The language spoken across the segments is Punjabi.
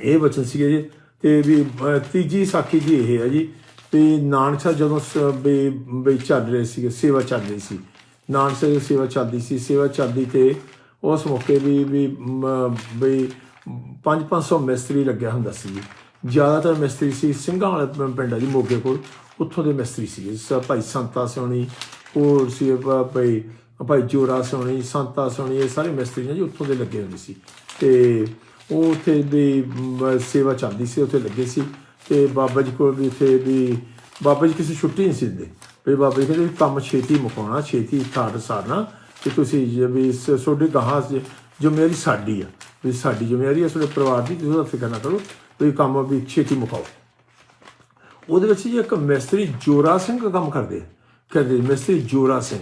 ਇਹ ਬਚਨ ਸੀਗੇ ਜੀ ਤੇ ਵੀ ਤੀਜੀ ਸਾਖੀ ਜੀ ਇਹ ਹੈ ਜੀ ਵੀ ਨਾਨਕ ਜਦੋਂ ਸ- ਵੀ ਵੀ ਚੱਲ ਰਹੇ ਸੀਗੇ ਸੇਵਾ ਚੱਲ ਰਹੀ ਸੀ। ਨਾਨਕ ਸਾਹਿਬ ਦੀ ਸੇਵਾ ਚੱਲਦੀ ਸੀ ਸੇਵਾ ਚੱਲਦੀ ਤੇ ਉਸ ਮੌਕੇ ਵੀ ਵੀ ਮ, ਵੀ 5-500 ਮਿਸਤਰੀ ਲੱਗਿਆ ਹੁੰਦਾ ਸੀ ਜੀ। ਜ਼ਿਆਦਾਤਰ ਮਿਸਤਰੀ ਸੀ ਸਿੰਘਾਂ ਵਾਲੇ ਪਿੰਡ ਆ ਜੀ ਮੋਗੇ ਕੋਲ। ਉੱਥੋਂ ਦੇ ਮਿਸਤਰੀ ਸੀ ਭਾਈ ਸੰਤਾ ਸੋਣੀ ਹੋਰ ਸੀ ਭ- ਭਾਈ ਭਾਈ ਜੋਰਾ ਸੋਣੀ ਸੰਤਾ ਸੋਣੀ ਇਹ ਸਾਰੇ ਮਿਸਤਰੀ ਨੇ ਜੀ ਉੱਥੋਂ ਦੇ ਲੱਗੇ ਹੁੰਦੇ ਸੀ। ਤੇ ਉਹ ਉੱਥੇ ਵੀ ਸੇਵਾ ਚੱਲਦੀ ਸੀ, ਉੱਥੇ ਲੱਗੇ ਸੀ। ਤੇ ਬਾਬਾ ਜੀ ਕੋਲ ਵੀ ਉੱਥੇ ਵੀ, ਬਾਬਾ ਜੀ ਕਿਸੇ ਛੁੱਟੀ ਨਹੀਂ ਸੀ ਦਿੰਦੇ। ਵੀ ਬਾਬਾ ਜੀ ਕਹਿੰਦੇ ਵੀ ਕੰਮ ਛੇਤੀ ਮੁਕਾਉਣਾ, ਛੇਤੀ ਥਾੜ ਸਾਰਨਾ, ਕਿ ਤੁਸੀਂ ਜੇ ਵੀ ਸ- ਤੁਹਾਡੇ ਗਾਹਾਂ ਜ਼ਿੰਮੇਵਾਰੀ ਸਾਡੀ ਆ। ਵੀ ਸਾਡੀ ਜ਼ਿੰਮੇਵਾਰੀ ਹੈ ਤੁਹਾਡੇ ਪਰਿਵਾਰ ਦੀ, ਤੁਸੀਂ ਉਹਦਾ ਫਿਕਰ ਨਾ ਕਰੋ ਤੁਸੀਂ ਕੰਮ ਵੀ ਛੇਤੀ ਮੁਕਾਓ। ਉਹਦੇ ਵਿੱਚ ਜੀ ਇੱਕ ਮਿਸਤਰੀ ਜੋਰਾ ਸਿੰਘ ਕੰਮ ਕਰਦੇ ਆ। ਕਰਦੇ ਮਿਸਤਰੀ ਜੋਰਾ ਸਿੰਘ।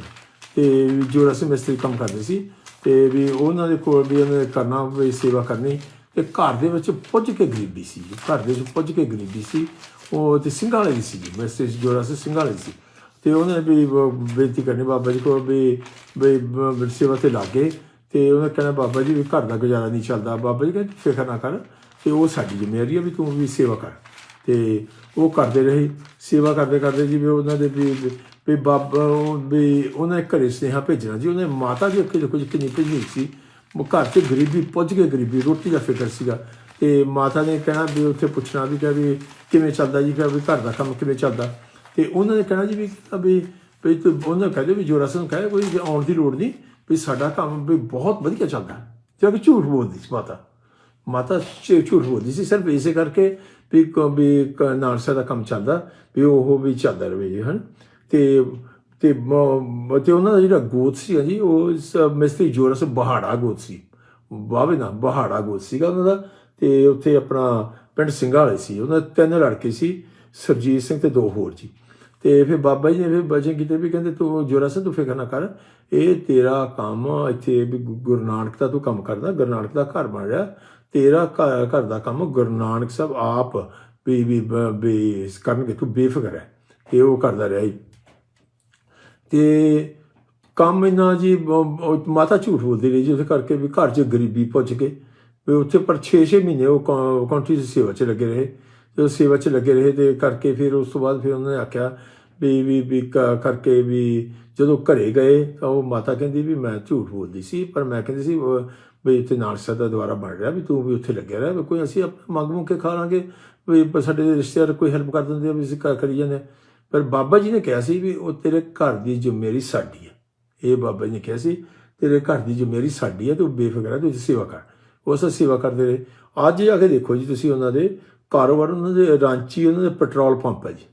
ਤੇ ਵੀ ਜੋਰਾ ਸਿੰਘ ਮਿਸਤਰੀ ਕੰਮ ਕਰਦੇ ਸੀ। ਤੇ ਵੀ ਉਹਨਾਂ ਦੇ ਕੋਲ ਵੀ ਉਹਨਾਂ ਨੇ ਕਰਨਾ ਵੀ ਸੇਵਾ ਕਰਨੀ। ਤੇ ਘਰ ਦੇ ਵਿੱਚ ਪੁੱਜ ਕੇ ਗਰੀਬੀ ਸੀ ਘਰ ਦੇ ਵਿੱਚ ਪੁੱਜ ਕੇ ਗਰੀਬੀ ਸੀ। ਉਹ ਤੇ ਸਿੰਘਾਂ ਵਾਲੇ ਦੀ ਸੀ ਜੀ। ਮਿਸਤਰੀ ਜੋਰਾ ਸਿੰਘ ਸਿੰਘਾਂ ਵਾਲੇ ਸੀ। ਤੇ ਉਹਨਾਂ ਨੇ ਵੀ ਬੇਨਤੀ ਕਰਨੀ ਬਾਬਾ ਜੀ ਕੋਲ ਵੀ ਵੀ ਸੇਵਾ ਤੇ ਲੱਗੇ। ਤੇ ਉਹਨੇ ਕਹਿਣਾ, ਬਾਬਾ ਜੀ, ਵੀ ਘਰ ਦਾ ਗੁਜ਼ਾਰਾ ਨਹੀਂ ਚੱਲਦਾ। ਬਾਬਾ ਜੀ ਕਹਿੰਦੇ, ਫਿਕਰ ਨਾ ਕਰ। ਤੇ ਉਹ ਸਾਡੀ ਜ਼ਿੰਮੇਵਾਰੀ ਹੈ ਵੀ ਤੂੰ ਵੀ ਸੇਵਾ ਕਰ। ਤੇ ਉਹ ਕਰਦੇ ਰਹੇ। ਸੇਵਾ ਕਰਦੇ ਕਰਦੇ ਜੀ ਵੀ ਉਹਨਾਂ ਦੇ ਵੀ ਵੀ ਬਾਬਾ ਵੀ ਉਹਨਾਂ ਨੇ ਘਰੇ ਸੁਨੇਹਾ ਭੇਜਣਾ ਜੀ, ਉਹਨੇ ਮਾਤਾ ਜੀ ਅੱਗੇ ਕੁਝ ਕਿੰਨੀ ਭੇਜਣੀ ਸੀ। ਉਹ ਘਰ 'ਚ ਗਰੀਬੀ, ਪੁੱਜ ਕੇ ਗਰੀਬੀ, ਰੋਟੀ ਦਾ ਫਿਕਰ ਸੀਗਾ। ਤੇ ਮਾਤਾ ਨੇ ਕਹਿਣਾ ਵੀ ਉੱਥੇ ਪੁੱਛਣਾ ਵੀ ਕਿ ਵੀ ਕਿਵੇਂ ਚੱਲਦਾ ਜੀ ਕਿ ਵੀ ਘਰ ਦਾ ਕੰਮ ਕਿਵੇਂ ਚੱਲਦਾ। ਤੇ ਉਹਨਾਂ ਨੇ ਕਹਿਣਾ ਜੀ ਵੀ ਵੀ ਵੀ ਤੂੰ ਉਹਨਾਂ ਨੂੰ ਵੀ ਜੋਰਾ ਸਿੰਘ ਕਹੇ, ਕੋਈ ਆਉਣ ਦੀ ਲੋੜ ਨਹੀਂ, ਵੀ ਸਾਡਾ ਕੰਮ ਵੀ ਬਹੁਤ ਵਧੀਆ ਚੱਲਦਾ। ਜਦ ਝੂਠ ਬੋਲਦੀ ਸੀ ਮਾਤਾ। ਮਾਤਾ ਝ- ਝੂਠ ਬੋਲਦੀ ਸੀ ਸਿਰਫ ਇਸੇ ਕਰਕੇ ਵੀ ਵੀ ਕ- ਨਾਨਸਾ ਦਾ ਕੰਮ ਚੱਲਦਾ, ਵੀ ਉਹ ਵੀ ਚੱਲਦਾ ਰਹੇ ਜੀ ਹਨ? ਤੇ ਤੇ ਤੇ ਉਹਨਾਂ ਦਾ ਜਿਹੜਾ ਗੋਤ ਸੀ ਜੀ ਉਹ ਸ- ਮਿਸਤਰੀ ਜੋਰਾ ਸੇ ਬਹਾੜਾ ਗੋਤ ਸੀ। ਬਾਵੇ ਨਾ, ਬਹਾੜਾ ਗੋਤ ਸੀਗਾ ਉਹਨਾਂ ਦਾ ਤੇ ਉੱਥੇ ਆਪਣਾ ਪਿੰਡ ਸਿੰਘਾਂ ਵਾਲੇ ਸੀ। ਉਹਨਾਂ ਦੇ ਤਿੰਨ ਲੜਕੇ ਸੀ, ਸਰਜੀਤ ਸਿੰਘ ਤੇ ਦੋ ਹੋਰ ਜੀ। ਤੇ ਫਿਰ ਬਾਬਾ ਜੀ ਨੇ ਫਿਰ ਬਚਨ ਕੀਤੇ ਵੀ ਕਹਿੰਦੇ, ਤੂੰ ਜੋਰਾ ਸਿੰਘ ਤੂੰ ਫਿਕਰ ਨਾ ਕਰ। ਇਹ ਤੇਰਾ ਕੰਮ ਇੱਥੇ ਵੀ ਗੁ- ਗੁਰੂ ਨਾਨਕ ਦਾ ਤੂੰ ਕੰਮ ਕਰਦਾ, ਗੁਰੂ ਨਾਨਕ ਦਾ ਘਰ ਬਣ ਰਿਹਾ। ਤੇਰਾ ਘਰ ਘਰ ਦਾ ਕੰਮ ਗੁਰੂ ਨਾਨਕ ਸਾਹਿਬ ਆਪ ਵੀ ਵੀ ਕਰਨਗੇ, ਤੂੰ ਬੇਫਿਕਰ ਹੈ ਤੇ ਉਹ ਕਰਦਾ ਰਿਹਾ ਜੀ। ਤੇ ਕੰਮ ਇਹਨਾਂ ਜੀ ਮਾਤਾ ਝੂਠ ਬੋਲਦੀ ਰਹੀ ਜੀ, ਉਹਦੇ ਕਰਕੇ ਵੀ ਘਰ 'ਚ ਗਰੀਬੀ ਪੁੱਜ ਕੇ ਵੀ ਉੱਥੇ ਪਰ 6-6 ਮਹੀਨੇ ਉਹ ਕੰਟਰੀ ਦੀ ਸੇਵਾ 'ਚ ਲੱਗੇ ਰਹੇ ਜਦੋਂ ਸੇਵਾ 'ਚ ਲੱਗੇ ਰਹੇ ਤੇ ਕਰਕੇ ਫਿਰ ਉਸ ਤੋਂ ਬਾਅਦ ਫਿਰ ਉਹਨਾਂ ਨੇ ਆਖਿਆ ਵੀ ਵੀ ਵੀ ਕ- ਕਰਕੇ ਵੀ ਜਦੋਂ ਘਰੇ ਗਏ ਤਾਂ ਉਹ ਮਾਤਾ ਕਹਿੰਦੀ ਵੀ ਮੈਂ ਝੂਠ ਬੋਲਦੀ ਸੀ, ਪਰ ਮੈਂ ਕਹਿੰਦੀ ਸੀ ਵੀ ਇੱਥੇ ਨਾਨਸਾ ਦਾ ਦੁਆਰਾ ਬਣ ਰਿਹਾ ਵੀ ਤੂੰ ਵੀ ਉੱਥੇ ਲੱਗਿਆ ਰਹਿ, ਵੀ ਕੋਈ ਅਸੀਂ ਆਪਣਾ ਮੰਗ ਮੁੱਕ ਕੇ ਖਾ ਲਾਂਗੇ, ਵੀ ਸਾਡੇ ਰਿਸ਼ਤੇਦਾਰ ਕੋਈ ਹੈਲਪ ਕਰ ਦਿੰਦੇ ਆ, ਵੀ ਅਸੀਂ ਕਰ ਕਰੀ ਜਾਂਦੇ ਹਾਂ। ਪਰ ਬਾਬਾ ਜੀ ਨੇ ਕਿਹਾ ਸੀ ਵੀ ਉਹ ਤੇਰੇ ਘਰ ਦੀ ਜ਼ਿੰਮੇਵਾਰੀ ਸਾਡੀ ਹੈ ਇਹ ਬਾਬਾ ਜੀ ਨੇ ਕਿਹਾ ਸੀ, ਤੇਰੇ ਘਰ ਦੀ ਜ਼ਿੰਮੇਵਾਰੀ ਸਾਡੀ ਹੈ ਤੂੰ ਬੇਫਿਕਰ ਹੈ ਤੂੰ ਸੇਵਾ ਕਰ। ਉਸ ਸੇਵਾ ਕਰਦੇ ਰਹੇ। ਅੱਜ ਜਾ ਕੇ ਦੇਖੋ ਜੀ ਤੁਸੀਂ ਉਹਨਾਂ ਦੇ ਕਾਰੋਬਾਰ, ਉਹਨਾਂ ਦੇ ਰਾਂਚੀ, ਉਹਨਾਂ ਦੇ ਪੈਟਰੋਲ ਪੰਪ ਹੈ ਜੀ।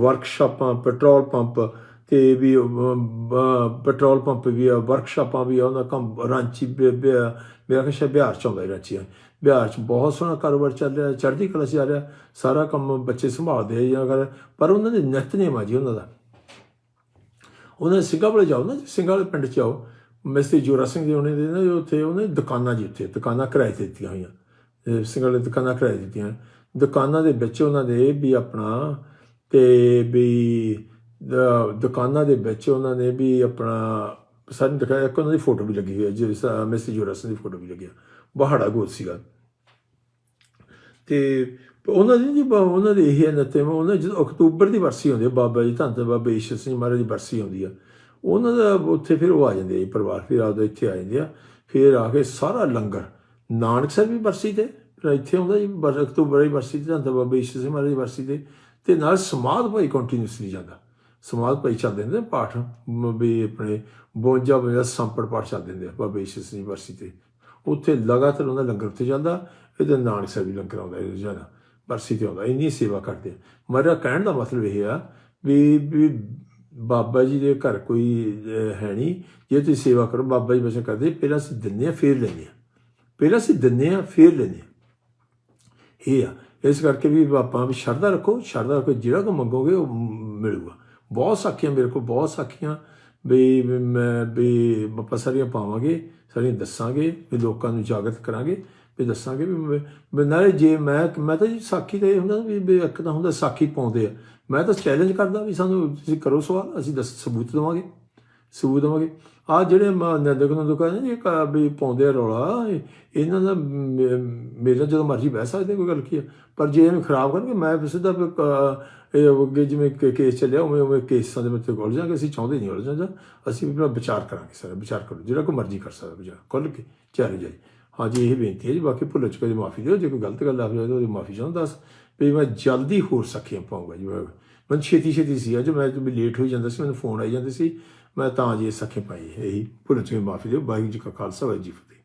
ਵਰਕਸ਼ਾਪਾਂ, ਪੈਟਰੋਲ ਪੰਪ ਤੇ ਵੀ ਪੈਟਰੋਲ ਪੰਪ ਵੀ ਆ, ਵਰਕਸ਼ਾਪਾਂ ਵੀ ਆ, ਉਹਨਾਂ ਕੰਮ ਰਾਂਚੀ, ਬਿ- ਮੇਰਾ ਖਿਆਲ ਬਿਹਾਰ ਚ ਆਉਂਦਾ ਹੈ ਰਾਂਚੀ ਬਿਹਾਰ ਚ ਬਹੁਤ ਸੋਹਣਾ ਕਾਰੋਬਾਰ ਚੱਲ ਰਿਹਾ ਚੜ੍ਹਦੀ ਕਲਾ 'ਚ ਆ ਰਿਹਾ ਸਾਰਾ ਕੰਮ ਬੱਚੇ ਸੰਭਾਲਦੇ ਆ ਜਾਂ ਕਰ ਪਰ ਉਹਨਾਂ ਦੇ ਨਿਤਨੇਮ ਆ ਜੀ ਉਹਨਾਂ ਦਾ। ਉਹਨਾਂ ਦੇ ਸਿੰਘਾਂ ਵਾਲੇ ਜਾਓ ਨਾ ਜੀ, ਸਿੰਘਾਂ ਵਾਲੇ ਪਿੰਡ ਚ ਆਓ ਮਿਸਤਰੀ ਜੋਰਾ ਸਿੰਘ ਜੀ ਉਹਨੇ ਦੇ ਨਾ ਉੱਥੇ ਉਹਨੇ ਦੁਕਾਨਾਂ ਜੀ ਉੱਥੇ ਦੁਕਾਨਾਂ ਕਿਰਾਏ ਤੇ ਦਿੱਤੀਆਂ ਹੋਈਆਂ। ਇਹ ਵਾਲੇ ਦੁਕਾਨਾਂ ਕਿਰਾਏ ਦਿੱਤੀਆਂ। ਦੁਕਾਨਾਂ ਦੇ ਵਿੱਚ ਉਹਨਾਂ ਦੇ ਵੀ ਆਪਣਾ ਤੇ ਵੀ ਦੁਕਾਨਾਂ ਦੇ ਵਿੱਚ ਉਹਨਾਂ ਨੇ ਵੀ ਆਪਣਾ ਸਾਨੂੰ ਦਿਖਾਇਆ ਇੱਕ ਉਹਨਾਂ ਦੀ ਫੋਟੋ ਵੀ ਲੱਗੀ ਹੋਈ ਹੈ ਜਿਸ ਮਿਸ ਜੋਰਾ ਸਿੰਘ ਦੀ ਫੋਟੋ ਵੀ ਲੱਗਿਆ ਆ ਬਹਾੜਾ ਗੋਤ ਸੀਗਾ। ਤੇ ਉਹਨਾਂ ਦੀ ਜੀ ਬ- ਉਹਨਾਂ ਦੇ ਇਹ ਨਤੇ ਉਹਨਾਂ ਜਦੋਂ ਅਕਤੂਬਰ ਦੀ ਵਰਸੀ ਹੁੰਦੀ ਹੈ ਬਾਬਾ ਜੀ, ਧੰਨ ਧੰਨ ਬਾਬਾ ਈਸ਼ਰ ਸਿੰਘ ਮਹਾਰਾਜ ਦੀ ਵਰਸੀ ਆਉਂਦੀ ਆ, ਉਹਨਾਂ ਦਾ ਉੱਥੇ ਫਿਰ ਉਹ ਆ ਜਾਂਦੇ ਆ ਜੀ ਪਰਿਵਾਰ, ਫਿਰ ਆਪਦਾ ਇੱਥੇ ਆ ਜਾਂਦੇ ਆ, ਫਿਰ ਆ ਕੇ ਸਾਰਾ ਲੰਗਰ, ਨਾਨਕ ਸਾਹਿਬ ਵੀ ਵਰਸੀ ਤੇ ਇੱਥੇ ਆਉਂਦਾ ਜੀ ਅਕਤੂਬਰ ਦੀ ਵਰਸੀ ਤੇ, ਧੰਨ ਬਾਬਾ ਈਸ਼ਰ ਸਿੰਘ ਮਹਾਰਾਜ ਦੀ ਵਰਸੀ ਤੇ ਤੇ ਨਾਲ ਸਮਾਧ ਭਾਈ ਕੰਟੀਨਿਊਸਲੀ ਜਾਂਦਾ, ਸਮਾਧ ਭਾਈ ਚੱਲਦੇ ਹੁੰਦੇ ਆ, ਪਾਠ, ਮ- ਵੀ ਆਪਣੇ 52 52 ਸੰਪੜ ਪਾਠ ਚੱਲਦੇ ਹੁੰਦੇ ਆ, ਬਾਬਾ ਈਸ਼ਰ ਸਿੰਘ ਦੀ ਵਰਸੀ ਤੇ, ਉੱਥੇ ਲਗਾਤਾਰ ਉਹਦਾ ਲੰਗਰ ਉੱਥੇ ਜਾਂਦਾ ਇਹਦੇ ਨਾਨਕ ਸਾਹਿਬ ਵੀ ਲੰਗਰ ਆਉਂਦਾ ਇਹ ਜ਼ਿਆਦਾ ਬਰਸੀ ਤੇ ਆਉਂਦਾ ਇੰਨੀ ਸੇਵਾ ਕਰਦੇ। ਮੇਰਾ ਕਹਿਣ ਦਾ ਮਤਲਬ ਇਹ ਆ ਵੀ ਬਾਬਾ ਜੀ ਦੇ ਘਰ ਕੋਈ ਹੈ ਨਹੀਂ। ਜੇ ਤੁਸੀਂ ਸੇਵਾ ਕਰੋ, ਬਾਬਾ ਜੀ ਬਸ ਕਰਦੇ, ਪਹਿਲਾਂ ਅਸੀਂ ਦਿੰਦੇ ਆ ਫੇਰ ਲੈਂਦੇ ਆ ਪਹਿਲਾਂ ਅਸੀਂ ਦਿੰਦੇ ਆ ਫੇਰ ਲੈਂਦੇ ਆ ਇਹ ਆ। ਇਸ ਕਰਕੇ ਵੀ ਆਪਾਂ ਵੀ ਸ਼ਰਧਾ ਰੱਖੋ ਸ਼ਰਧਾ ਰੱਖੋ। ਜਿਹੜਾ ਕੋ ਮੰਗੋਗੇ, ਉਹ ਮ- ਮਿਲੂਗਾ। ਬਹੁਤ ਸਾਖੀਆਂ ਮੇਰੇ ਕੋਲ, ਬਹੁਤ ਸਾਖੀਆਂ। ਵੀ ਮੈਂ, ਵੀ ਆਪਾਂ ਸਾਰੀਆਂ ਪਾਵਾਂਗੇ, ਸਾਰੀਆਂ ਦੱਸਾਂਗੇ, ਵੀ ਲੋਕਾਂ ਨੂੰ ਜਾਗਰਤ ਕਰਾਂਗੇ। ਵੀ ਦੱਸਾਂਗੇ ਵੀ ਨਾਲੇ ਜੇ ਮੈਂ ਮੈਂ ਤਾਂ ਜੀ ਸਾਖੀ ਤੇ ਇਹ ਹੁੰਦਾ ਵੀ ਇੱਕ ਤਾਂ ਹੁੰਦਾ ਸਾਖੀ ਪਾਉਂਦੇ ਆ। ਮੈਂ ਤਾਂ ਚੈਲੰਜ ਕਰਦਾ ਵੀ ਸਾਨੂੰ ਤੁਸੀਂ ਕਰੋ ਸਵਾਲ, ਅਸੀਂ ਦੱਸ, ਸਬੂਤ ਦੇਵਾਂਗੇ। ਸਬੂਤ ਦਵਾਂਗੇ। ਆ ਜਿਹੜੇ ਨੰਦਕ ਨੂੰ ਦੁਕਾਨ ਨੇ ਇਹ ਵੀ ਪਾਉਂਦੇ ਆ ਰੌਲਾ ਇਹਨਾਂ ਦਾ ਮੇ- ਮੇਰਾ ਜਦੋਂ ਮਰਜ਼ੀ ਬਹਿ ਸਕਦੇ ਕੋਈ ਗੱਲ ਕੀ ਆ। ਪਰ ਜੇ ਇਹਨੂੰ ਖਰਾਬ ਕਰਨਗੇ, ਮੈਂ ਫਿਰ ਸਿੱਧਾ ਇਹ ਅੱਗੇ ਜਿਵੇਂ ਕੇਸ ਚੱਲਿਆ, ਉਵੇਂ ਉਵੇਂ ਕੇਸਾਂ ਦੇ ਵਿੱਚ ਉਲਝ ਜਾਾਂਗੇ, ਅਸੀਂ ਚਾਹੁੰਦੇ ਨਹੀਂ ਉਲਝਣ ਦਾ। ਅਸੀਂ ਵੀ ਆਪਣਾ ਵਿਚਾਰ ਕਰਾਂਗੇ ਸਰ, ਵਿਚਾਰ ਕਰੋ, ਜਿਹੜਾ ਕੋਈ ਮਰਜ਼ੀ ਕਰ ਸਕਦਾ, ਵਿਚਾਰ ਖੁੱਲ੍ਹ ਕੇ ਚਾਰੇ ਜਾਈ। ਹਾਂਜੀ, ਇਹ ਬੇਨਤੀ ਹੈ ਜੀ, ਬਾਕੀ ਭੁੱਲ ਚੁੱਕੇ ਜੀ ਮਾਫੀ ਦਿਓ, ਜੇ ਕੋਈ ਗਲਤ ਗੱਲ ਆ ਜਾਵੇ ਤਾਂ ਉਹਦੀ ਮਾਫੀ ਚਾਹੁੰਦਾ ਦੱਸ। ਵੀ ਮੈਂ ਜਲਦੀ ਹੋਰ ਸਖੀਆਂ ਪਾਉਂਗਾ ਜੀ, ਮੈਂ ਮੈਂ ਛੇਤੀ ਛੇਤੀ ਸੀ, ਅੱਜ ਮੈਂ ਵੀ ਲੇਟ ਹੋਈ ਜਾਂਦਾ ਸੀ, ਮੈਨੂੰ ਫੋਨ ਆਈ ਜਾਂਦੇ ਸੀ, ਮੈਂ ਤਾਂ ਜੀ ਇਹ ਪਾਈ ਇਹੀ ਭੁੱਲ ਚੁੱਕੇ ਮਾਫੀ ਦਿਓ, ਵਾਹਿਗੁਰੂ ਜੀ ਕਾ ਖਾਲਸਾ, ਵਾਹਿਗੁਰੂ ਜੀ ਕੀ